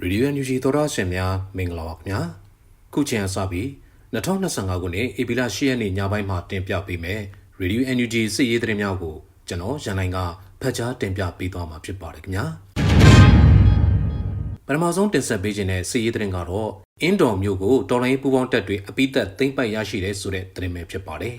ရေဒီယိုအန်ယူဂျီသောရရှင်များမင်္ဂလာပါခင်ဗျာခုချိန်အစပြီး2025ခုနှစ်ဧပြီလ10ရက်နေ့ညပိုင်းမှာတင်ပြပေးမယ်ရေဒီယိုအန်ယူဂျီစစ်ရေးသတင်းများကိုကျွန်တော်ရန်နိုင်ကဖတ်ကြားတင်ပြပေးသွားမှာဖြစ်ပါတယ်ခင်ဗျာပထမဆုံးတင်ဆက်ပေးခြင်းတဲ့စစ်ရေးသတင်းကတော့အင်းတော်မြို့ကိုတော်လိုင်းပူပေါင်းတပ်တွေအပိသက်သိမ်းပိုက်ရရှိတဲ့ဆိုတဲ့သတင်းပဲဖြစ်ပါတယ်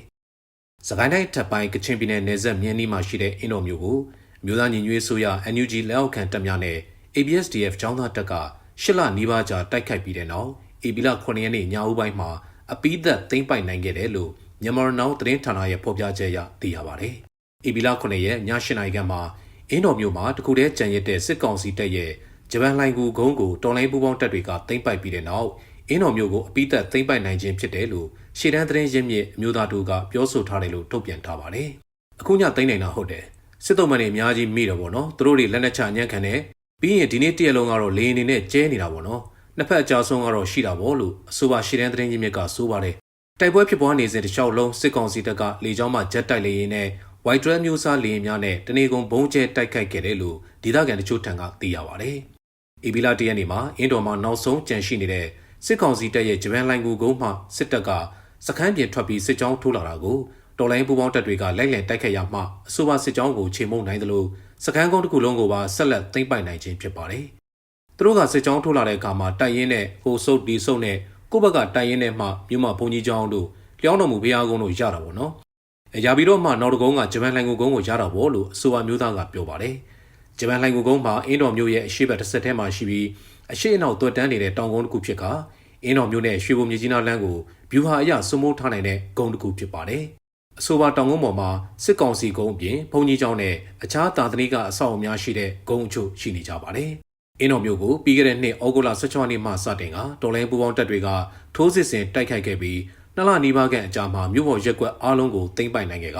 စကိုင်းတိုင်းထပ်ပိုင်းကချင်ပြည်နယ်နယ်စပ်မြင်းနီးမှာရှိတဲ့အင်းတော်မြို့ကိုမြို့သားညီညွတ်ရေးဆိုရ NUG လက်အောက်ခံတပ်များနဲ့ ABSDF ចောင်းသားတပ်ကရှစ်လနီးပါးကြာတိုက်ခိုက်ပြီးတဲ့နောက်ဧပြီလ9ရက်နေ့ညဦးပိုင်းမှာအပိသက်သိမ်းပိုက်နိုင်ခဲ့တယ်လို့မြန်မာနောင်သတင်းဌာနရဲ့ဖော်ပြချက်အရသိရပါတယ်။ဧပြီလ9ရက်ည8နာရီခန့်မှာအင်းတော်မြို့မှာတခုတည်းကြံရစ်တဲ့စစ်ကောင်စီတပ်ရဲ့ဂျပန်လိုင်ကူကုန်းကိုတော်လိုင်းပူပေါင်းတပ်တွေကသိမ်းပိုက်ပြီးတဲ့နောက်အင်းတော်မြို့ကိုအပိသက်သိမ်းပိုက်နိုင်ခြင်းဖြစ်တယ်လို့ရှေ့တန်းသတင်းရင်းမြစ်အမျိုးသားတို့ကပြောဆိုထားတယ်လို့ထုတ်ပြန်ထားပါတယ်။အခုညသိမ်းနိုင်တာဟုတ်တယ်။စစ်တုံးမန်တွေအများကြီးမိတော့ဗောနော်။သူတို့တွေလက်နက်ချညံ့ခံတယ် ပြီးရင်ဒီနေ့တရက်လုံးကတော့လေအနေနဲ့ကျဲနေတာပေါ့နော်နှစ်ဖက်အကြဆုံးကတော့ရှိတာပေါ့လို့အဆိုပါရှီတန်းသတင်းကြီးမြစ်ကဆိုပါတယ်တိုက်ပွဲဖြစ်ပွားနေစဉ်တစ်လျှောက်လုံးစစ်ကောင်စီတပ်ကလေကြောင်းမှဂျက်တိုက်လေရင်နဲ့ White Dress မျိုးစားလေရင်များနဲ့တနေကုန်ဘုံကျဲတိုက်ခိုက်ခဲ့တယ်လို့ဒေသခံတချို့ထံကသိရပါတယ်။အီဘီလာတရက်နေ့မှာအင်းတော်မှာနောက်ဆုံးကြန့်ရှိနေတဲ့စစ်ကောင်စီတပ်ရဲ့ဂျပန်လိုင်ကူကုန်းမှစစ်တပ်ကစခန်းပြင်ထွက်ပြီးစစ်ကြောင်းထိုးလာတာကိုတော်လိုင်းပူပေါင်းတပ်တွေကလိုက်လံတိုက်ခိုက်ရမှအဆိုပါစစ်ကြောင်းကိုချိန်မုံနိုင်တယ်လို့ စကန်းကုန်းတစ်ခုလုံးကိုပါဆက်လက်သိမ်းပိုက်နိုင်ခြင်းဖြစ်ပါတယ်။သူတို့ကစစ်ကြောင်းထိုးလာတဲ့အခါမှာတိုက်ရင်နဲ့ဟိုဆုပ်ဒီဆုပ်နဲ့ကိုယ့်ဘက်ကတိုက်ရင်နဲ့မှမြို့မှာဘုံကြီးကျောင်းတို့လျောင်းတော်မူဘုရားကုန်းတို့ရတာပေါ့နော်။အဲရပြီးတော့မှနောက်တကုန်းကဂျပန်လိုင်ကိုကုန်းကိုရတာပေါ့လို့အဆိုပါမျိုးသားကပြောပါတယ်။ဂျပန်လိုင်ကိုကုန်းမှာအင်းတော်မျိုးရဲ့အရှိတ်တစ်ဆက်ထဲမှာရှိပြီးအရှိတ်အနောက်သွတ်တန်းနေတဲ့တောင်ကုန်းတစ်ခုဖြစ်ကအင်းတော်မျိုးနဲ့ရွှေဘုံမြေကြီးနားလမ်းကိုဗျူဟာအရစုမိုးထားနိုင်တဲ့ကုန်းတစ်ခုဖြစ်ပါတယ်။ အဆိုပါတောင်ကုန်းပေါ်မှာစစ်ကောင်စီကုန်းအပြင်ဘုံကြီးကျောင်းနဲ့အခြားသာသနိကအဆောက်အအုံများရှိတဲ့ကုန်းအချို့ရှိနေကြပါတယ်။အင်းတော်မျိုးကိုပြီးခဲ့တဲ့နှစ်ဩဂုတ်လ16ရက်နေ့မှစတင်ကတော်လိုင်းပူပေါင်းတပ်တွေကထိုးစစ်ဆင်တိုက်ခိုက်ခဲ့ပြီးနှစ်လနီးပါးခန့်အကြာမှာမြို့ပေါ်ရက်ကွက်အားလုံးကိုသိမ်းပိုက်နိုင်ခဲ့က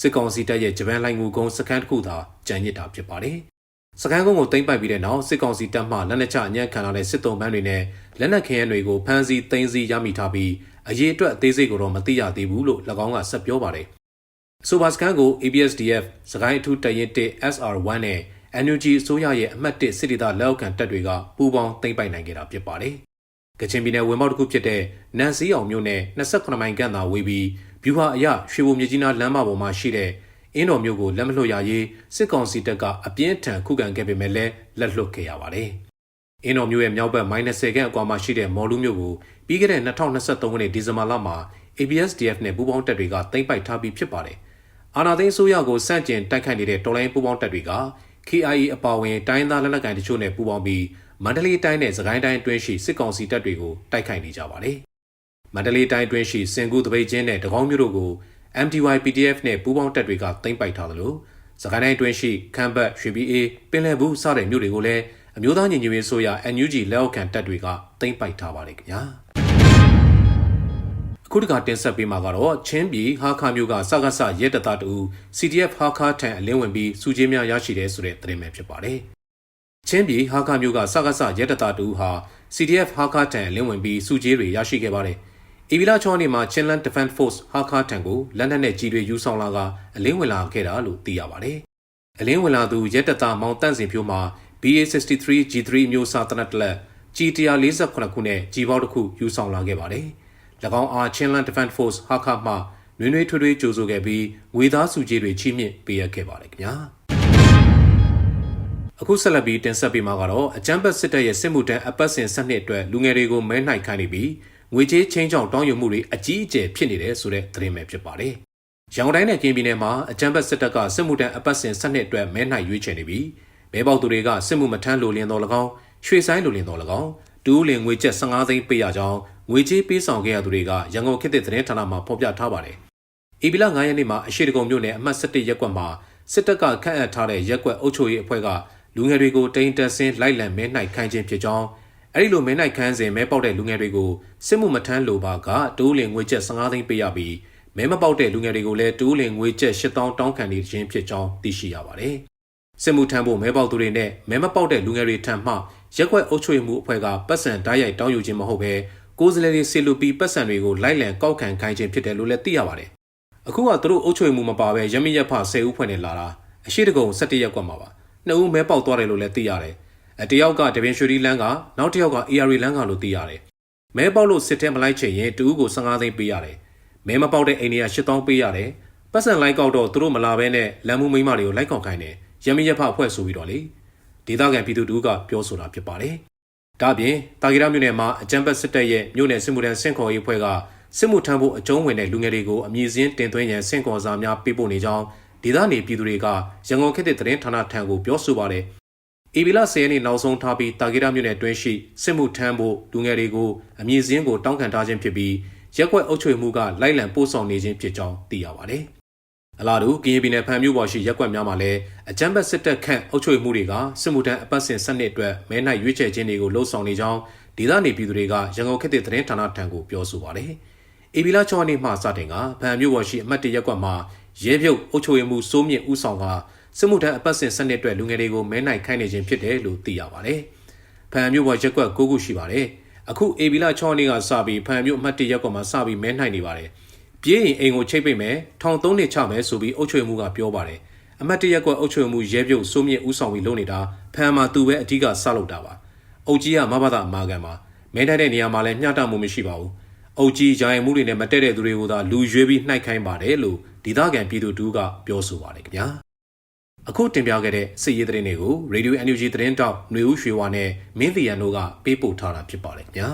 စစ်ကောင်စီတပ်ရဲ့ဂျပန်လိုင်ငူကုန်းစခန်းတစ်ခုသာကျန်ရစ်တာဖြစ်ပါတယ်။ စကန်ကုန်းကိုသိမ်းပိုက်ပြီးတဲ့နောက်စစ်ကောင်စီတပ်မှလက်နက်ချအညံ့ခံလာတဲ့စစ်တုံးပန်းတွေနဲ့လက်နက်ခဲယမ်းတွေကိုဖမ်းဆီးသိမ်းဆည်းရမိထားပြီးအရေးအတွက်အသေးစိတ်ကိုတော့မသိရသေးဘူးလို့၎င်းကဆက်ပြောပါတယ်။ဆိုပါစကန်ကို ABSDF စကိုင်းအထူးတရင်1 SR1 နဲ့ NUG အစိုးရရဲ့အမှတ်1စစ်ဒေသလက်အောက်ခံတပ်တွေကပူးပေါင်းသိမ်းပိုက်နိုင်ခဲ့တာဖြစ်ပါတယ်။ကချင်ပြည်နယ်ဝင်ပေါက်တစ်ခုဖြစ်တဲ့နန်စီအောင်မြို့နယ်28မိုင်ခန့်သာဝေးပြီးဗျူဟာအရရွှေဘုံမြကြီးနားလမ်းမပေါ်မှာရှိတဲ့ အင်းတော်မြို့ကိုလက်မလွတ်ရရေးစစ်ကောင်စီတပ်ကအပြင်းထန်ခုခံခဲ့ပေမဲ့လည်းလက်လွတ်ခဲ့ရပါတယ်။အင်းတော်မြို့ရဲ့မြောက်ဘက် -30 ခန့်အကွာမှာရှိတဲ့မော်လူမြို့ကိုပြီးခဲ့တဲ့2023ခုနှစ်ဒီဇင်ဘာလမှာ ABSDF နဲ့ပူးပေါင်းတပ်တွေကသိမ်းပိုက်ထားပြီးဖြစ်ပါတယ်။အာနာသိန်းဆိုးရကိုစန့်ကျင်တိုက်ခိုက်နေတဲ့တော်လိုင်းပူးပေါင်းတပ်တွေက KIA အပါအဝင်တိုင်းသားလက်နက်ကိုင်တချို့နဲ့ပူးပေါင်းပြီးမန္တလေးတိုင်းနဲ့စကိုင်းတိုင်းအတွင်းရှိစစ်ကောင်စီတပ်တွေကိုတိုက်ခိုက်နေကြပါတယ်။မန္တလေးတိုင်းအတွင်းရှိစင်ကူတပိတ်ချင်းနဲ့တကောင်းမြို့တို့ကို MDY PDF နဲ့ပူးပေါင်းတပ်တွေကသိမ်းပိုက်ထားသလိုစကိုင်းတိုင်းအတွင်းရှိခမ်းဘတ်ရွှေပြည်အေးပင်လယ်ဘူးစတဲ့မြို့တွေကိုလည်းအမျိုးသားညီညွတ်ရေးဆိုရ NUG လက်အောက်ခံတပ်တွေကသိမ်းပိုက်ထားပါတယ်ခင်ဗျာအခုတကတင်ဆက်ပေးမှာကတော့ချင်းပြည်ဟာခါမျိုးကစကားဆရဲတတတူ CDF ဟာခါထံအလင်းဝင်ပြီးစုချင်းများရရှိတယ်ဆိုတဲ့သတင်းပဲဖြစ်ပါတယ်ချင်းပြည်ဟာခါမျိုးကစကားဆရဲတတတူဟာ CDF ဟာခါထံအလင်းဝင်ပြီးစုချင်းတွေရရှိခဲ့ပါတယ်။ အီဗီလာချောင်းနေမှာ Chinland Defense Force ဟာခါထံကိုလက်နက်နဲ့ကြီးတွေယူဆောင်လာကအလင်းဝင်လာခဲ့တာလို့သိရပါတယ်။အလင်းဝင်လာသူရဲတတမောင်တန့်စင်ဖြိုးမှာ BA63 G3 မျိုးစားတနက်တလက် G148 ခုနဲ့ G ပေါင်းတစ်ခုယူဆောင်လာခဲ့ပါတယ်။၎င်းအား Chinland Defense Force ဟာခမှနွေးနွေးထွေးထွေးကြိုဆိုခဲ့ပြီးငွေသားစုကြီးတွေချီးမြှင့်ပေးရခဲ့ပါတယ်ခင်ဗျာ။အခုဆက်လက်ပြီးတင်ဆက်ပေးမှာကတော့အကြမ်းဖက်စစ်တပ်ရဲ့စစ်မှုထမ်းအပတ်စဉ်ဆက်နှစ်အတွက်လူငယ်တွေကိုမဲနှိုက်ခိုင်းနေပြီး ငွေကြေးချင်းချောင်းတောင်းယူမှုတွေအကြီးအကျယ်ဖြစ်နေတယ်ဆိုတဲ့သတင်းပဲဖြစ်ပါတယ်။ရောင်တိုင်းနဲ့ကင်းပြည်နယ်မှာအကြမ်းဖက်စစ်တပ်ကစစ်မှုထမ်းအပတ်စဉ်ဆက်နှစ်အတွက်မဲနှိုက်ရွေးချယ်နေပြီးမဲပေါက်သူတွေကစစ်မှုမထမ်းလိုလင်းတော်၎င်းရွှေဆိုင်လိုလင်းတော်၎င်းဒူးလင်ငွေကျပ်15သိန်းပေးရကြောင်းငွေကြေးပေးဆောင်ခဲ့ရသူတွေကရန်ကုန်ခေတ်သစ်သတင်းဌာနမှဖော်ပြထားပါတယ်။ဧပြီလ9ရက်နေ့မှာအရှိတကုံမြို့နယ်အမှတ်17ရပ်ကွက်မှာစစ်တပ်ကခန့်အပ်ထားတဲ့ရပ်ကွက်အုပ်ချုပ်ရေးအဖွဲ့ကလူငယ်တွေကိုတိန်တက်ဆင်းလိုက်လံမဲနှိုက်ခိုင်းခြင်းဖြစ်ကြောင်း အဲဒီလိုမဲနှိုက်ခန်းစဉ်မဲပေါက်တဲ့လူငယ်တွေကိုစစ်မှုမထမ်းလိုပါကတိုးလင်ငွေကျပ်15သိန်းပေးရပြီးမဲမပေါက်တဲ့လူငယ်တွေကိုလည်းတိုးလင်ငွေကျပ်8000တောင်းခံနေခြင်းဖြစ်ကြောင်းသိရှိရပါတယ်။စစ်မှုထမ်းဖို့မဲပေါက်သူတွေနဲ့မဲမပေါက်တဲ့လူငယ်တွေထံမှရက်ွက်အုပ်ချုပ်မှုအဖွဲ့ကပတ်စံဓာတ်ရိုက်တောင်းယူခြင်းမဟုတ်ဘဲကိုယ်စားလှယ်တွေဆီလူပီပတ်စံတွေကိုလိုက်လံကောက်ခံခိုင်းခြင်းဖြစ်တယ်လို့လည်းသိရပါတယ်။အခုကသူတို့အုပ်ချုပ်မှုမပါဘဲရမရက်ဖ10ဦးဖွဲ့နေလာတာအရှိတကုံ17ရက်ကွက်မှာပါ။နှစ်ဦးမဲပေါက်သွားတယ်လို့လည်းသိရတယ်။အ တယောက်ကတပင်ရွှေရီလန်းကနောက်တစ်ယောက်က AR လန်းကလို့သိရတယ်မဲပေါက်လို့စစ်ထဲမလိုက်ချင်ရင်တူဦးကို15သိန်းပေးရတယ်မဲမပေါက်တဲ့အိန္ဒိယ8000ပေးရတယ်ပတ်စံလိုက်ကောက်တော့သူတို့မလာဘဲနဲ့လမ်းမှုမိန်းမတွေကိုလိုက်ကောက်ခိုင်းတယ်ရမင်းရဖအဖွဲ့ဆိုပြီးတော့လေဒေသခံပြည်သူတူကပြောဆိုတာဖြစ်ပါတယ်ဒါ့အပြင်တာဂီရမြို့နယ်မှာအကြံပတ်စစ်တပ်ရဲ့မြို့နယ်စစ်မှုထမ်းစင့်ခေါ်ရေးအဖွဲ့ကစစ်မှုထမ်းဖို့အကျုံးဝင်တဲ့လူငယ်တွေကိုအမည်စင်းတင်သွင်းရန်စင့်ခေါ်စာများပေးပို့နေကြောင်းဒေသနေပြည်သူတွေကရန်ကုန်ခေတ်သစ်သတင်းဌာနထံကိုပြောဆိုပါတယ်။ ဧပြီလ10ရက်နေ့နောက်ဆုံးထားပြီးတာဂီရမြို့နယ်တွင်းရှိစစ်မှုထမ်းဖို့လူငယ်တွေကိုအမည်စင်းကိုတောင်းခံထားခြင်းဖြစ်ပြီးရက်ကွက်အုပ်ချုပ်မှုကလိုက်လံပို့ဆောင်နေခြင်းဖြစ်ကြောင်းသိရပါတယ်။အလားတူကရင်ပြည်နယ်ဖန်မြို့ပေါ်ရှိရက်ကွက်များမှာလည်းအကြမ်းဖက်စစ်တပ်ခန့်အုပ်ချုပ်မှုတွေကစစ်မှုထမ်းအပတ်စဉ်စနစ်အတွက်မဲနိုင်ရွေးချယ်ခြင်းတွေကိုလှုံ့ဆော်နေကြောင်းဒေသနေပြည်သူတွေကရန်ကုန်ခေတ်သစ်သတင်းဌာနထံကိုပြောဆိုပါတယ်။ဧပြီလ6ရက်နေ့မှစတင်ကဗန်မြို့ပေါ်ရှိအမှတ်တရက်ကွက်မှာရဲပြုတ်အုပ်ချုပ်မှုစိုးမြင့်ဦးဆောင်က စစ်မှုထမ်းအပတ်စဉ်စနစ်အတွက်လူငယ်တွေကိုမဲနိုင်ခိုင်းနေခြင်းဖြစ်တယ်လို့သိရပါတယ်။ဖန်မြို့ပေါ်ရက်ကွက်9ခုရှိပါတယ်။အခုဧပြီလ6ရက်နေ့ကစပြီးဖန်မြို့အမှတ်တရက်ကွက်မှာစပြီးမဲနိုင်နေပါတယ်။ပြေးရင်အိမ်ကိုချိတ်ပိတ်မယ်ထောင်3နှစ်ချမယ်ဆိုပြီးအုပ်ချုပ်မှုကပြောပါတယ်။အမှတ်တရက်ကွက်အုပ်ချုပ်မှုရဲပြုတ်စိုးမြင့်ဦးဆောင်ပြီးလုပ်နေတာဖန်မှာသူပဲအဓိကစလုပ်တာပါ။အုတ်ကြီးကမဘာသာအမာခံပါမဲထိုက်တဲ့နေရာမှာလည်းမျှတမှုမရှိပါဘူး။အုတ်ကြီးဂျိုင်မှုတွေနဲ့မတည့်တဲ့သူတွေကိုသာလူရွေးပြီးနှိုက်ခိုင်းပါတယ်လို့ဒေသခံပြည်သူတူကပြောဆိုပါတယ်ခင်ဗျာ အခုတင်ပြခဲ့တဲ့စစ်ရေးသတင်းတွေကို Radio NUG သတင်းတောက်ຫນွေဦးရွှေဝါနဲ့မင်းလီယန်တို့ကပေးပို့ထားတာဖြစ်ပါတယ်ခင်ဗျာ